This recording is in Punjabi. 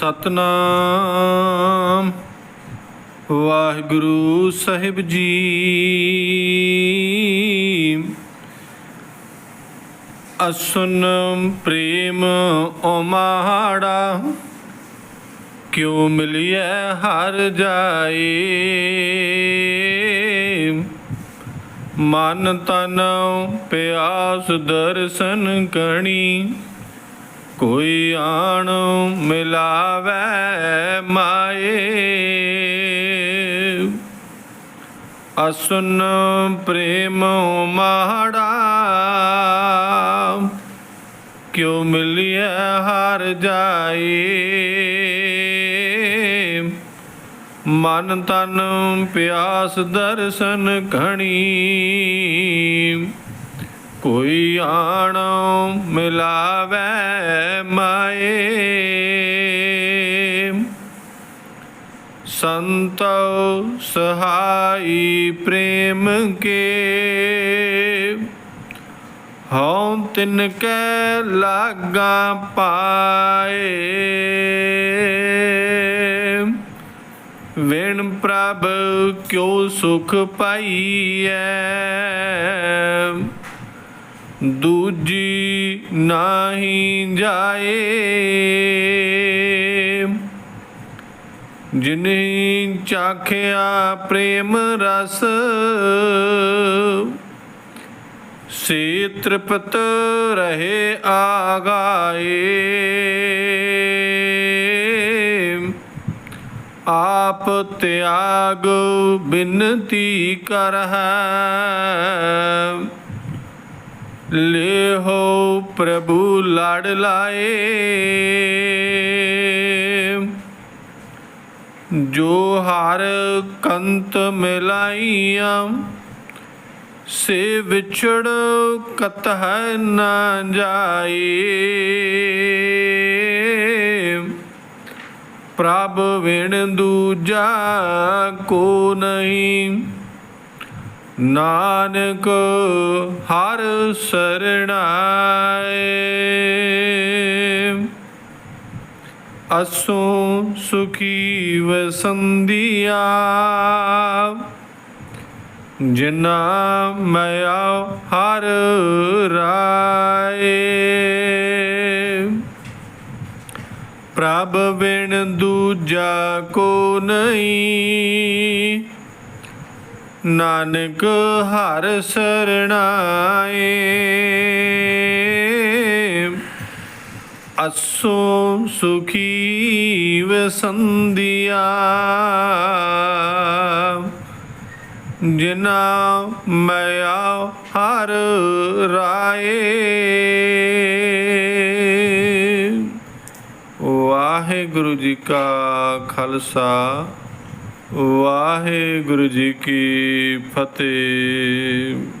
ਸਤਨਾਮ। ਵਾਹਿਗੁਰੂ ਸਾਹਿਬ ਜੀ। ਅਸੁਨ ਪ੍ਰੇਮ ਓਮਾੜਾ ਕਿਉ ਮਿਲਿਐ ਹਰ ਜਾਏ? ਮਨ ਤਨ ਪਿਆਸ ਦਰਸ਼ਨ ਕਣੀ ਕੋਈ ਆਣ ਮਿਲਾਵੇ ਮਾਏ। ਅਸੁਨ ਪ੍ਰੇਮ ਮਾੜਾ, ਕਿਉ ਮਿਲਿਆ ਹਰ ਜਾਏ। ਮਨ ਤਨ ਪਿਆਸ ਦਰਸ਼ਨ ਘਣੀ। ਕੋਈ ਆਣ ਮਿਲਾਵੇ ਮਾਏ। ਸੰਤੋ ਸਹਾਈ ਪ੍ਰੇਮ ਕੇ। ਹਉ ਤਿਨ ਕੈ ਲਾਗਾ ਪਾਏ। ਵੇਣ ਪ੍ਰਭ ਕਿਉ ਸੁਖ ਪਾਈਐ। ਦੂਜੀ ਨਾਹੀ ਜਾਏ। ਜਿਨੇ ਚਾਖਿਆ ਪ੍ਰੇਮ ਰਸ, ਸੇ ਤ੍ਰਿਪਤ ਰਹੇ ਆਗਾਏ। ਆਪ ਤਿਆਗ ਬਿਨਤੀ ਕਰ ਹੈ ਲੇਹੋ ਪ੍ਰਭੂ ਲੜ ਲਾਏ। ਜੋ ਹਰ ਕੰਤ ਮਿਲਾਈਆਂ, ਸੇ ਵਿਛੜ ਕਤਹ ਨਾ ਜਾਏ। ਪ੍ਰਭ ਵਿਣ ਦੂਜਾ ਕੋ ਨਹੀਂ। ਨਾਨਕ ਹਰ ਸਰਣਾਏ। ਅਸੋ ਸੁਖੀ ਵਸੰਦੀਆ ਜਿਨਾ ਮਿਆ ਹਰ ਰਾਏ। ਪ੍ਰਭ ਬਿਨ ਦੂਜਾ ਕੋ ਨਹੀਂ। ਨਾਨਕ ਹਰ ਸਰਣਾਏ। ਅਸੋ ਸੁਖੀ ਵਸੰਦੀਆ ਜਿਨਾ ਮਿਆ ਹਰ ਰਾਏ। ਵਾਹਿਗੁਰੂ ਜੀ ਕਾ ਖਾਲਸਾ। ਵਾਹਿਗੁਰੂ ਜੀ ਕੀ ਫਤਿਹ।